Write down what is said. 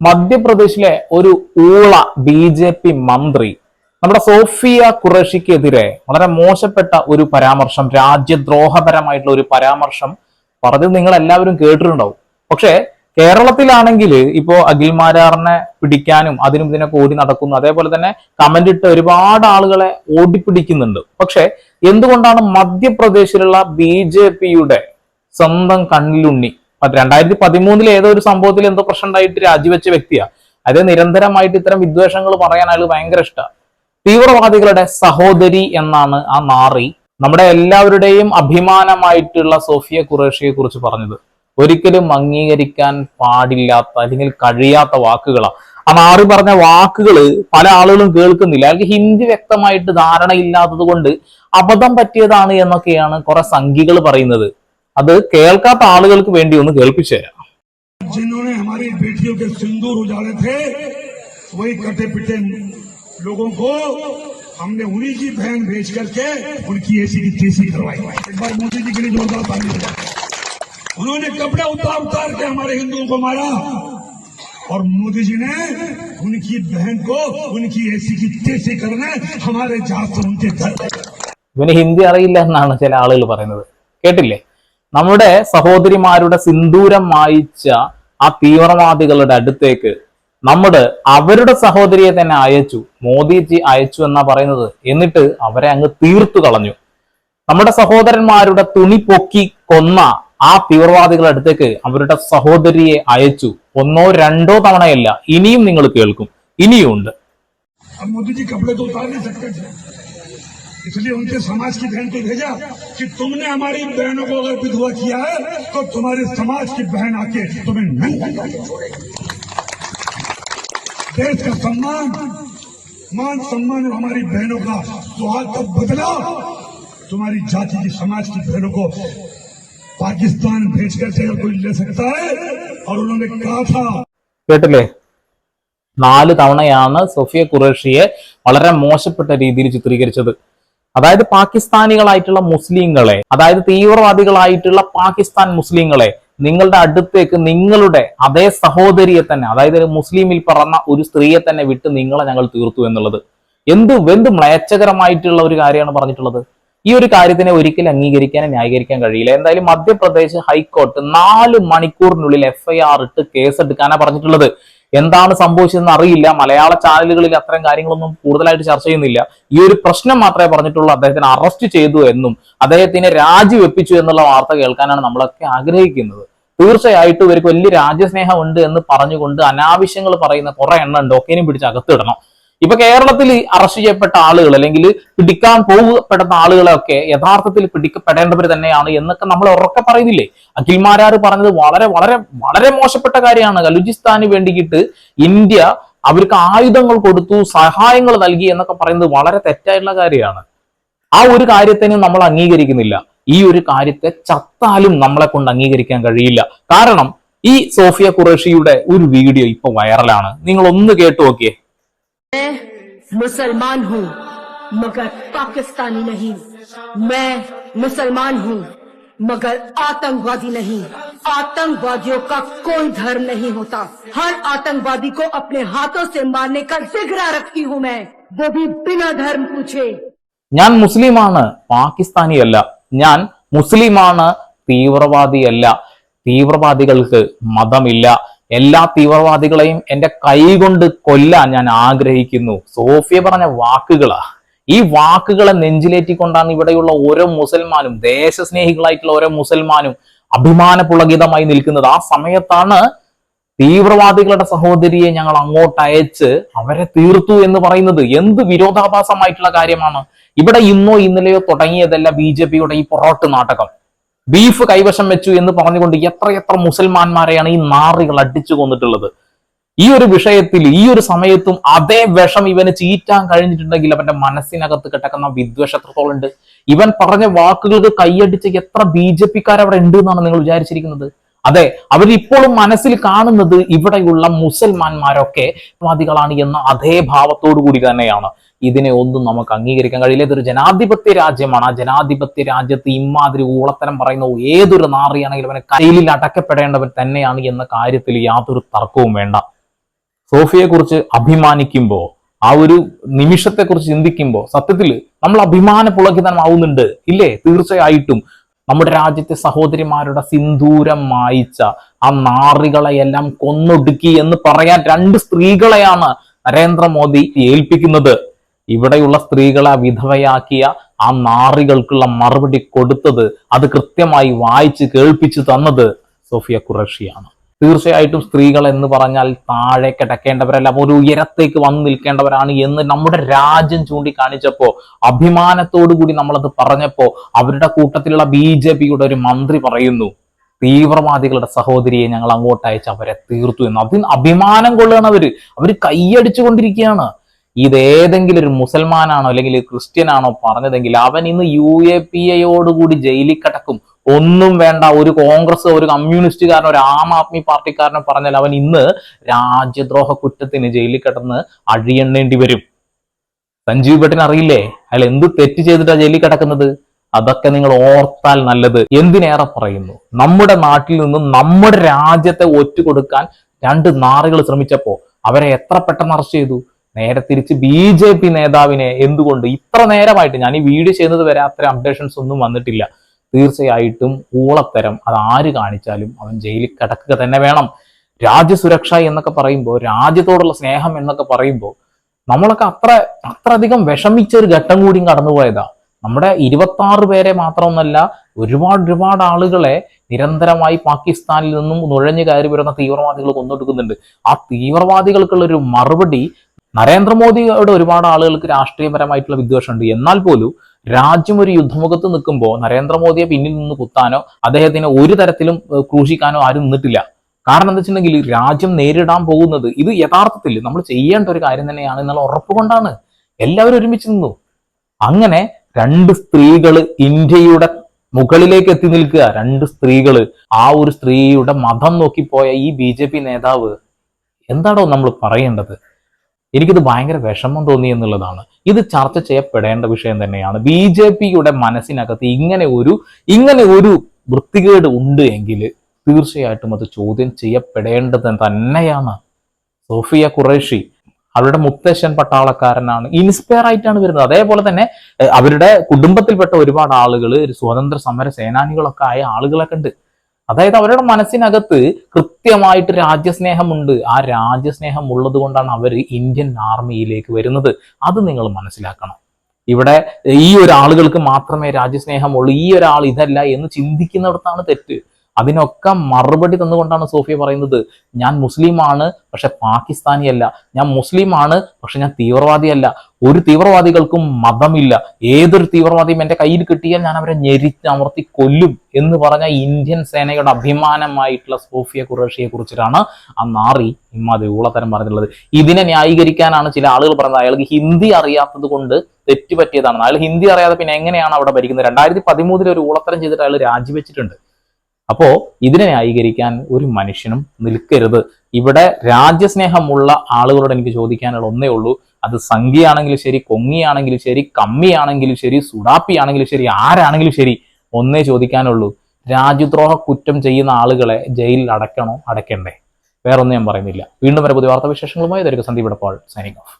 മധ്യപ്രദേശിലെ ഒരു ഊള B J P മന്ത്രി നമ്മുടെ സോഫിയ ഖുറേഷിക്കെതിരെ വളരെ മോശപ്പെട്ട ഒരു പരാമർശം രാജ്യദ്രോഹപരമായിട്ടുള്ള ഒരു പരാമർശം പറഞ്ഞത് നിങ്ങൾ എല്ലാവരും കേട്ടിട്ടുണ്ടാവും. പക്ഷേ കേരളത്തിലാണെങ്കിൽ ഇപ്പോ അഖിൽമാരാറിനെ പിടിക്കാനും അതിനും ഇതിനൊക്കെ ഓടി നടക്കുന്നു. അതേപോലെ തന്നെ കമന്റ് ഇട്ട് ഒരുപാട് ആളുകളെ ഓടിപ്പിടിക്കുന്നുണ്ട്. പക്ഷെ എന്തുകൊണ്ടാണ് മധ്യപ്രദേശിലുള്ള ബി സ്വന്തം കണ്ണിലുണ്ണി രണ്ടായിരത്തി പതിമൂന്നിൽ ഏതോ ഒരു സംഭവത്തിൽ എന്തോ പ്രശ്നം ഉണ്ടായിട്ട് രാജിവെച്ച വ്യക്തിയാ. അത് നിരന്തരമായിട്ട് ഇത്തരം വിദ്വേഷങ്ങൾ പറയാൻ അയാൾ ഭയങ്കര ഇഷ്ടമാണ് തീവ്രവാദികളുടെ സഹോദരി എന്നാണ് ആ നാറി നമ്മുടെ എല്ലാവരുടെയും അഭിമാനമായിട്ടുള്ള സോഫിയ ഖുറേഷിയെ കുറിച്ച് പറഞ്ഞത്. ഒരിക്കലും അംഗീകരിക്കാൻ പാടില്ലാത്ത അല്ലെങ്കിൽ കഴിയാത്ത വാക്കുകളാണ് ആ നാറി പറഞ്ഞ വാക്കുകൾ പല ആളുകളും കേൾക്കുന്നില്ല. അയാൾക്ക് ഹിന്ദി വ്യക്തമായിട്ട് ധാരണയില്ലാത്തത് കൊണ്ട് അബദ്ധം പറ്റിയതാണ് എന്നൊക്കെയാണ് കുറെ സംഖികൾ പറയുന്നത്. അത് കേൾക്കാത്ത ആളുകൾക്ക് വേണ്ടി ഒന്ന് കേൾപ്പിച്ചു തരാം जिन्होंने हमारी बेटियों के सिंदूर उजाड़े थे वही कटे पिटे लोगों को हमने उन्हीं की बहन भेज करके उनकी ऐसी की तेजी करवाई एक बार मोदी जी के लिए जोरदार ताली बजाएं। उन्होंने कपड़े उतार उतार के हमारे हिंदुओं को मारा और मोदी जी ने उनकी बहन को उनकी ऐसी की तेजी करने हमारे जहाज से उनके घर ഇവന് ഹിന്ദി അറിയില്ല എന്നാണ് ചില ആളുകൾ പറയുന്നത് കേട്ടില്ലേ നമ്മുടെ സഹോദരിമാരുടെ സിന്ദൂരം മായിച്ച ആ തീവ്രവാദികളുടെ അടുത്തേക്ക് നമ്മുടെ അവരുടെ സഹോദരിയെ തന്നെ അയച്ചു മോദിജി അയച്ചു എന്നാ പറയുന്നത്. എന്നിട്ട് അവരെ അങ്ങ് തീർത്തു കളഞ്ഞു. നമ്മുടെ സഹോദരന്മാരുടെ തുണി പൊക്കി കൊന്ന ആ തീവ്രവാദികളുടെ അടുത്തേക്ക് അവരുടെ സഹോദരിയെ അയച്ചു. ഒന്നോ രണ്ടോ തവണയല്ല ഇനിയും നിങ്ങൾ കേൾക്കും. ഇനിയും ഉണ്ട് इसलिए उनके समाज की बहन को भेजा कि तुमने हमारी बहनों को अगर विधवा किया है तो तुम्हारे समाज की बहन आके तुम्हें नंगा करके छोड़ेगी देश का सम्मान मान सम्मान और हमारी बहनों का सुहाग का बदला तुम्हारी जाति की समाज की बहनों को पाकिस्तान भेज करके अगर कोई ले सकता है और उन्होंने कहा था കേട്ടില്ലേ നാല് തവണയാണ് സൊഫിയ ഖുറേഷിയെ വളരെ മോശപ്പെട്ട രീതിയിൽ ചിത്രീകരിച്ചത് അതായത് പാകിസ്ഥാനികളായിട്ടുള്ള മുസ്ലിങ്ങളെ അതായത് തീവ്രവാദികളായിട്ടുള്ള പാകിസ്ഥാൻ മുസ്ലിങ്ങളെ നിങ്ങളുടെ അടുത്തേക്ക് നിങ്ങളുടെ അതേ സഹോദരിയെ തന്നെ അതായത് ഒരു മുസ്ലിമിൽ പറഞ്ഞ ഒരു സ്ത്രീയെ തന്നെ വിട്ട് നിങ്ങളെ ഞങ്ങൾ തീർത്തു എന്നുള്ളത്. എന്ത് എന്ത് മ്ലേച്ഛകരമായിട്ടുള്ള ഒരു കാര്യമാണ് പറഞ്ഞിട്ടുള്ളത്? ഈ ഒരു കാര്യത്തിനെ ഒരിക്കലും അംഗീകരിക്കാൻ ന്യായീകരിക്കാൻ കഴിയില്ല. എന്തായാലും മധ്യപ്രദേശ് ഹൈക്കോർട്ട് നാല് മണിക്കൂറിനുള്ളിൽ എഫ്ഐആർ ഇട്ട് കേസെടുക്കാനാണ് പറഞ്ഞിട്ടുള്ളത്. എന്താണ് സംഭവിച്ചതെന്ന് അറിയില്ല. മലയാള ചാനലുകളിൽ അത്തരം കാര്യങ്ങളൊന്നും കൂടുതലായിട്ട് ചർച്ച ചെയ്യുന്നില്ല. ഈ ഒരു പ്രശ്നം മാത്രമേ പറഞ്ഞിട്ടുള്ളൂ. അദ്ദേഹത്തിന് അറസ്റ്റ് ചെയ്തു എന്നും അദ്ദേഹത്തിനെ രാജിവെപ്പിച്ചു എന്നുള്ള വാർത്ത കേൾക്കാനാണ് നമ്മളൊക്കെ ആഗ്രഹിക്കുന്നത്. തീർച്ചയായിട്ടും ഇവർക്ക് വലിയ രാജ്യസ്നേഹമുണ്ട് എന്ന് പറഞ്ഞുകൊണ്ട് അനാവശ്യങ്ങൾ പറയുന്ന കുറെ എണ്ണം ഉണ്ട് ഒക്കേനും പിടിച്ച് അകത്തിടണം. ഇപ്പൊ കേരളത്തിൽ അറസ്റ്റ് ചെയ്യപ്പെട്ട ആളുകൾ അല്ലെങ്കിൽ പിടിക്കാൻ പോകപ്പെടുന്ന ആളുകളൊക്കെ യഥാർത്ഥത്തിൽ പിടിക്കപ്പെടേണ്ടവർ തന്നെയാണ് എന്നൊക്കെ നമ്മൾ ഉറക്കെ പറയുന്നില്ലേ? അഖിൽമാരാർ പറഞ്ഞത് വളരെ വളരെ വളരെ മോശപ്പെട്ട കാര്യമാണ്. ബലൂചിസ്ഥാന് വേണ്ടിയിട്ട് ഇന്ത്യ അവർക്ക് ആയുധങ്ങൾ കൊടുത്തു സഹായങ്ങൾ നൽകി എന്നൊക്കെ പറയുന്നത് വളരെ തെറ്റായിട്ടുള്ള കാര്യമാണ്. ആ ഒരു കാര്യത്തിന് നമ്മൾ അംഗീകരിക്കുന്നില്ല. ഈ ഒരു കാര്യത്തെ ചത്താലും നമ്മളെ കൊണ്ട് അംഗീകരിക്കാൻ കഴിയില്ല. കാരണം ഈ സോഫിയ ഖുറേഷിയുടെ ഒരു വീഡിയോ ഇപ്പൊ വൈറലാണ് നിങ്ങൾ ഒന്ന് കേട്ടു നോക്കിയേ. मैं मुसलमान हूँ मगर पाकिस्तानी नहीं मैं मुसलमान हूँ मगर आतंकवादी नहीं आतंकवादियों का कोई धर्म नहीं होता हर आतंकवादी को अपने हाथों से मारने का जिगरा रखती हूँ मैं वो भी बिना धर्म पूछे ഞാൻ മുസ്ലിമാണ് പാകിസ്ഥാനിയല്ല ഞാൻ മുസ്ലിമാണ് തീവ്രവാദിയല്ല തീവ്രവാദികൾക്ക് മതമില്ല എല്ലാ തീവ്രവാദികളെയും എന്റെ കൈകൊണ്ട് കൊല്ലാൻ ഞാൻ ആഗ്രഹിക്കുന്നു. സോഫിയ പറഞ്ഞ വാക്കുകളാ. ഈ വാക്കുകളെ നെഞ്ചിലേറ്റിക്കൊണ്ടാണ് ഇവിടെയുള്ള ഓരോ മുസൽമാനും ദേശസ്നേഹികളായിട്ടുള്ള ഓരോ മുസൽമാനും അഭിമാന പുളകിതമായി നിൽക്കുന്നത്. ആ സമയത്താണ് തീവ്രവാദികളുടെ സഹോദരിയെ ഞങ്ങൾ അങ്ങോട്ട് അയച്ച് അവരെ തീർത്തു എന്ന് പറയുന്നത്. എന്ത് വിരോധാഭാസമായിട്ടുള്ള കാര്യമാണ്. ഇവിടെ ഇന്നോ ഇന്നലെയോ തുടങ്ങിയതല്ല ബി ജെ പിയുടെ ഈ പൊറോട്ട് നാടകം. ബീഫ് കൈവശം വെച്ചു എന്ന് പറഞ്ഞുകൊണ്ട് എത്ര എത്ര മുസൽമാന്മാരെയാണ് ഈ നാറികൾ അടിച്ചു കൊന്നിട്ടുള്ളത്. ഈ ഒരു വിഷയത്തിൽ ഈ ഒരു സമയത്തും അതേ വിഷം ഇവന് ചീറ്റാൻ കഴിഞ്ഞിട്ടുണ്ടെങ്കിൽ അവന്റെ മനസ്സിനകത്ത് കിടക്കുന്ന വിദ്വേഷം എത്രത്തോളം ഉണ്ട്? ഇവൻ പറഞ്ഞ വാക്കുകൾക്ക് കൈയടിച്ച് എത്ര ബി ജെ പിക്കാർ അവിടെ ഉണ്ട് എന്നാണ് നിങ്ങൾ വിചാരിച്ചിരിക്കുന്നത്? അതെ അവരിപ്പോഴും മനസ്സിൽ കാണുന്നത് ഇവിടെയുള്ള മുസൽമാന്മാരൊക്കെ വാദികളാണ് എന്ന അതേ ഭാവത്തോടു കൂടി തന്നെയാണ്. ഇതിനെ ഒന്നും നമുക്ക് അംഗീകരിക്കാൻ കഴിയില്ല. ഇതൊരു ജനാധിപത്യ രാജ്യമാണ്. ആ ജനാധിപത്യ രാജ്യത്ത് ഇമാതിരി ഊളത്തരം പറയുന്ന ഏതൊരു നാറിയാണെങ്കിലും അവനെ കയ്യിലിൽ അടക്കപ്പെടേണ്ടവൻ തന്നെയാണ് എന്ന കാര്യത്തിൽ യാതൊരു തർക്കവും വേണ്ട. സോഫിയെ കുറിച്ച് അഭിമാനിക്കുമ്പോ ആ ഒരു നിമിഷത്തെ കുറിച്ച് ചിന്തിക്കുമ്പോ സത്യത്തിൽ നമ്മൾ അഭിമാന പുളകിതമാവുന്നുണ്ട് ഇല്ലേ? തീർച്ചയായിട്ടും. നമ്മുടെ രാജ്യത്തെ സഹോദരിമാരുടെ സിന്ദൂരം മായിച്ച ആ നാറികളെയെല്ലാം കൊന്നൊടുക്കി എന്ന് പറയാൻ രണ്ട് സ്ത്രീകളെയാണ് നരേന്ദ്രമോദി ഏൽപ്പിക്കുന്നത്. ഇവിടെയുള്ള സ്ത്രീകളെ വിധവയാക്കിയ ആ നാറികൾക്കുള്ള മറുപടി കൊടുത്തത് അത് കൃത്യമായി വായിച്ച് കേൾപ്പിച്ചു തന്നത് സോഫിയ ഖുറഷിയാണ്. തീർച്ചയായിട്ടും സ്ത്രീകൾ എന്ന് പറഞ്ഞാൽ താഴെ കിടക്കേണ്ടവരല്ല ഒരു ഉയരത്തേക്ക് വന്നു നിൽക്കേണ്ടവരാണ് എന്ന് നമ്മുടെ രാജ്യം ചൂണ്ടിക്കാണിച്ചപ്പോ അഭിമാനത്തോടു കൂടി നമ്മളത് പറഞ്ഞപ്പോ അവരുടെ കൂട്ടത്തിലുള്ള ബി ജെ പിയുടെ ഒരു മന്ത്രി പറയുന്നു തീവ്രവാദികളുടെ സഹോദരിയെ ഞങ്ങൾ അങ്ങോട്ട് അയച്ച് അവരെ തീർത്തു എന്ന്. അതിന് അഭിമാനം കൊള്ളുകയാണ് അവർ അവർ കൈയടിച്ചു കൊണ്ടിരിക്കുകയാണ് ഇത് ഏതെങ്കിലും ഒരു മുസൽമാനാണോ അല്ലെങ്കിൽ ക്രിസ്ത്യനാണോ പറഞ്ഞതെങ്കിൽ അവൻ ഇന്ന് യു എ പി എയോടുകൂടി ജയിലിൽ കിടക്കും. ഒന്നും വേണ്ട ഒരു കോൺഗ്രസ് ഒരു കമ്മ്യൂണിസ്റ്റുകാരനോ ഒരു ആം ആദ്മി പാർട്ടിക്കാരനോ പറഞ്ഞാൽ അവൻ ഇന്ന് രാജ്യദ്രോഹ കുറ്റത്തിന് ജയിലിൽ കിടന്ന് അഴിയണ്ണേണ്ടി വരും. സഞ്ജീവ് ഭട്ടിന് അറിയില്ലേ? അയാൾ എന്ത് തെറ്റ് ചെയ്തിട്ടാ ജയിലിൽ കിടക്കുന്നത്? അതൊക്കെ നിങ്ങൾ ഓർത്താൽ നല്ലത്. എന്തിനേറെ പറയുന്നു? നമ്മുടെ നാട്ടിൽ നിന്നും നമ്മുടെ രാജ്യത്തെ ഒറ്റ കൊടുക്കാൻ രണ്ട് നാറുകൾ ശ്രമിച്ചപ്പോ അവരെ എത്ര പെട്ടെന്ന് അറസ്റ്റ് ചെയ്തു? നേരെ തിരിച്ച് ബി ജെ പി നേതാവിനെ എന്തുകൊണ്ട് ഇത്ര നേരമായിട്ട് ഞാൻ ഈ വീഡിയോ ചെയ്യുന്നത് വരെ അത്ര അപ്ഡേഷൻസ് ഒന്നും വന്നിട്ടില്ല. തീർച്ചയായിട്ടും ഊളത്തരം അത് ആര് കാണിച്ചാലും അവൻ ജയിലിൽ കിടക്കുക തന്നെ വേണം. രാജ്യസുരക്ഷ എന്നൊക്കെ പറയുമ്പോൾ രാജ്യത്തോടുള്ള സ്നേഹം എന്നൊക്കെ പറയുമ്പോൾ നമ്മളൊക്കെ അത്ര അത്ര അധികം വിഷമിച്ച ഒരു ഘട്ടം കൂടിയും കടന്നുപോയതാ. നമ്മുടെ ഇരുപത്തി ആറ് പേരെ മാത്രമൊന്നല്ല ഒരുപാട് ഒരുപാട് ആളുകളെ നിരന്തരമായി പാകിസ്ഥാനിൽ നിന്നും നുഴഞ്ഞു കയറി വരുന്ന തീവ്രവാദികൾ കൊന്നൊടുക്കുന്നുണ്ട്. ആ തീവ്രവാദികൾക്കുള്ള ഒരു മറുപടി നരേന്ദ്രമോദിയുടെ ഒരുപാട് ആളുകൾക്ക് രാഷ്ട്രീയപരമായിട്ടുള്ള വിദ്വേഷമുണ്ട്. എന്നാൽ പോലും രാജ്യം ഒരു യുദ്ധമുഖത്ത് നിൽക്കുമ്പോൾ നരേന്ദ്രമോദിയെ പിന്നിൽ നിന്ന് കുത്താനോ അദ്ദേഹത്തിനെ ഒരു തരത്തിലും ക്രൂശിക്കാനോ ആരും നിന്നിട്ടില്ല. കാരണം എന്താ വെച്ചിട്ടുണ്ടെങ്കിൽ രാജ്യം നേരിടാൻ പോകുന്നത് ഇത് യഥാർത്ഥത്തിൽ നമ്മൾ ചെയ്യേണ്ട ഒരു കാര്യം തന്നെയാണ് എന്നുള്ള ഉറപ്പുകൊണ്ടാണ് എല്ലാവരും ഒരുമിച്ച് നിന്നു. അങ്ങനെ രണ്ട് സ്ത്രീകൾ ഇന്ത്യയുടെ മുകളിലേക്ക് എത്തി നിൽക്കുക. രണ്ട് സ്ത്രീകൾ ആ ഒരു സ്ത്രീയുടെ മതം നോക്കിപ്പോയ ഈ ബി നേതാവ് എന്താണോ നമ്മൾ പറയേണ്ടത്? എനിക്കിത് ഭയങ്കര വിഷമം തോന്നി എന്നുള്ളതാണ്. ഇത് ചർച്ച ചെയ്യപ്പെടേണ്ട വിഷയം തന്നെയാണ്. ബി ജെ പിയുടെ മനസ്സിനകത്ത് ഇങ്ങനെ ഒരു ഇങ്ങനെ ഒരു വൃത്തികേട് ഉണ്ട് എങ്കിൽ തീർച്ചയായിട്ടും അത് ചോദ്യം ചെയ്യപ്പെടേണ്ടത് തന്നെയാണ്. സോഫിയ ഖുറേഷി അവരുടെ മുത്തശ്ശൻ പട്ടാളക്കാരനാണ്. ഇൻസ്പയർ ആയിട്ടാണ് വരുന്നത്. അതേപോലെ തന്നെ അവരുടെ കുടുംബത്തിൽപ്പെട്ട ഒരുപാട് ആളുകൾ സ്വതന്ത്ര സമര സേനാനികളൊക്കെ ആയ ആളുകളൊക്കെ ഉണ്ട്. അതായത് അവരുടെ മനസ്സിനകത്ത് കൃത്യമായിട്ട് രാജ്യസ്നേഹമുണ്ട്. ആ രാജ്യസ്നേഹം ഉള്ളത് കൊണ്ടാണ് അവർ ഇന്ത്യൻ ആർമിയിലേക്ക് വരുന്നത്. അത് നിങ്ങൾ മനസ്സിലാക്കണം. ഇവിടെ ഈ ഒരാളുകൾക്ക് മാത്രമേ രാജ്യസ്നേഹമുള്ളൂ. ഈ ഒരാൾ ഇതല്ല എന്ന് ചിന്തിക്കുന്നിടത്താണ് തെറ്റ്. അതിനൊക്കെ മറുപടി തന്നുകൊണ്ടാണ് സോഫിയ പറയുന്നത് ഞാൻ മുസ്ലിമാണ് പക്ഷെ പാകിസ്ഥാനിയല്ല. ഞാൻ മുസ്ലിമാണ് പക്ഷെ ഞാൻ തീവ്രവാദിയല്ല. ഒരു തീവ്രവാദികൾക്കും മതമില്ല. ഏതൊരു തീവ്രവാദിയും എന്റെ കയ്യിൽ കിട്ടിയാൽ ഞാൻ അവരെ ഞെരിച്ചമർത്തി കൊല്ലും എന്ന് പറഞ്ഞ ഇന്ത്യൻ സേനയുടെ അഭിമാനമായിട്ടുള്ള സോഫിയ ഖുറേഷിയെ കുറിച്ചിട്ടാണ് ആ നാറി ഇമ്മാതി ഊളത്തരം പറഞ്ഞിട്ടുള്ളത്. ഇതിനെ ന്യായീകരിക്കാനാണ് ചില ആളുകൾ പറഞ്ഞത്. അയാൾക്ക് ഹിന്ദി അറിയാത്തത് കൊണ്ട് തെറ്റുപറ്റിയതാണ്. അയാൾ ഹിന്ദി അറിയാതെ പിന്നെ എങ്ങനെയാണ് അവിടെ ഭരിക്കുന്നത്? രണ്ടായിരത്തി പതിമൂന്നിൽ ഒരു ഊളത്തരം ചെയ്തിട്ട് അയാൾ രാജിവെച്ചിട്ടുണ്ട്. അപ്പോ ഇതിനെ ന്യായീകരിക്കാൻ ഒരു മനുഷ്യനും നിൽക്കരുത്. ഇവിടെ രാജ്യസ്നേഹമുള്ള ആളുകളോട് എനിക്ക് ചോദിക്കാനുള്ള ഒന്നേ ഉള്ളൂ. അത് സംഖ്യയാണെങ്കിലും ശരി കൊങ്ങിയാണെങ്കിലും ശരി കമ്മിയാണെങ്കിലും ശരി സുഡാപ്പിയാണെങ്കിലും ശരി ആരാണെങ്കിലും ശരി ഒന്നേ ചോദിക്കാനുള്ളൂ. രാജ്യദ്രോഹ കുറ്റം ചെയ്യുന്ന ആളുകളെ ജയിലിൽ അടയ്ക്കണോ അടയ്ക്കണ്ടേ വേറൊന്നും ഞാൻ പറയുന്നില്ല. വീണ്ടും വരെ പുതിയ വാർത്താ വിശേഷങ്ങളുമായി ഇതൊരു സന്ദീപ് ഇടപ്പാൾ സൈനിങ് ഓഫ്.